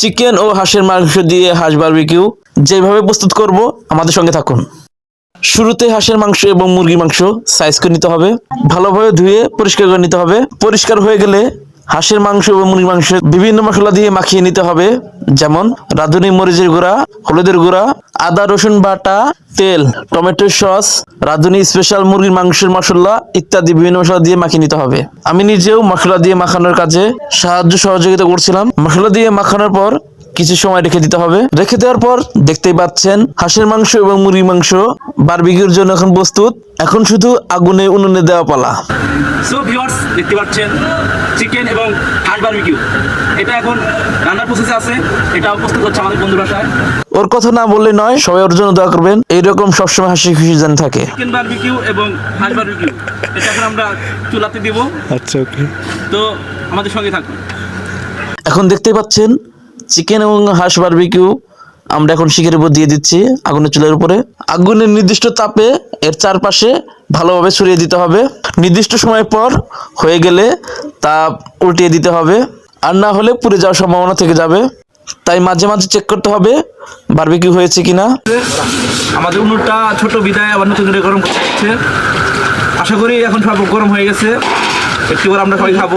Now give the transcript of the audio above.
Chicken ও হাঁসের মাংস দিয়ে হাঁস বারবিকিউ যেভাবে প্রস্তুত করব, আমাদের সঙ্গে থাকুন। শুরুতে হাঁসের মাংস এবং মুরগির মাংস সাইজ করে নিতে হবে। ভালোভাবে ধুয়ে পরিষ্কার করে নিতে হবে। পরিষ্কার হয়ে গেলে হাঁসের মাংস এবং মুরগির মাংস বিভিন্ন মশলা দিয়ে মাখিয়ে নিতে হবে। যেমন রাঁধুনি মরিচের গুঁড়া, হলুদের গুঁড়া, আদা, রসুন বাটা, তেল, টমেটো সস, রাঁধুনি স্পেশাল মুরগির মাংসের মশলা ইত্যাদি বিভিন্ন মশলা দিয়ে মাখিয়ে নিতে হবে। আমি নিজেও মশলা দিয়ে মাখানোর কাজে সাহায্য সহযোগিতা করছিলাম। মশলা দিয়ে মাখানোর পর কিছু সময় রেখে দিতে হবে। রেখে দেওয়ার পর দেখতেই পাচ্ছেন, হাঁসের মাংস এবং মুরগির মাংস বারবিকিউর জন্য এখন প্রস্তুত। এখন শুধু আগুনে উনুনে দেওয়া পালা। সো ভিউয়ার্স দেখতে পাচ্ছেন চিকেন এবং হাঁস বারবিকিউ এটা এখন রান্নার প্রসেসে আছে এটা প্রস্তুত হচ্ছে আমাদের বন্ধু বাসায়। ওর কথা না বললে নয় সবাই ওর জন্য দোয়া করবেন এইরকম সবসময় হাসি খুশি যেন থাকে। চিকেন বারবিকিউ এবং হাঁস বারবিকিউ এটা এখন আমরা চুলাতে দিব। আচ্ছা ওকে তো আমাদের সঙ্গে থাকুন। এখন দেখতেই পাচ্ছেন চিকেন এবং হাঁস বারবিকিউ আমরা এখন শিখের উপর দিয়ে দিচ্ছি আগুনের চুলের উপরে। আগুনের নির্দিষ্ট তাপে এর চারপাশে ভালোভাবে ছড়িয়ে দিতে হবে। নির্দিষ্ট সময় পর হয়ে গেলে তা উল্টিয়ে দিতে হবে আর না হলে পুড়ে যাওয়ার সম্ভাবনা থেকে যাবে। তাই মাঝে মাঝে চেক করতে হবে বারবিকিউ হয়েছে কিনা। আমাদের উনুনটা ছোট বিদায় আবার নতুন করে গরম করতে হচ্ছে। আশা করি এখন সব গরম হয়ে গেছে। একটু আমরা সবাই খাব।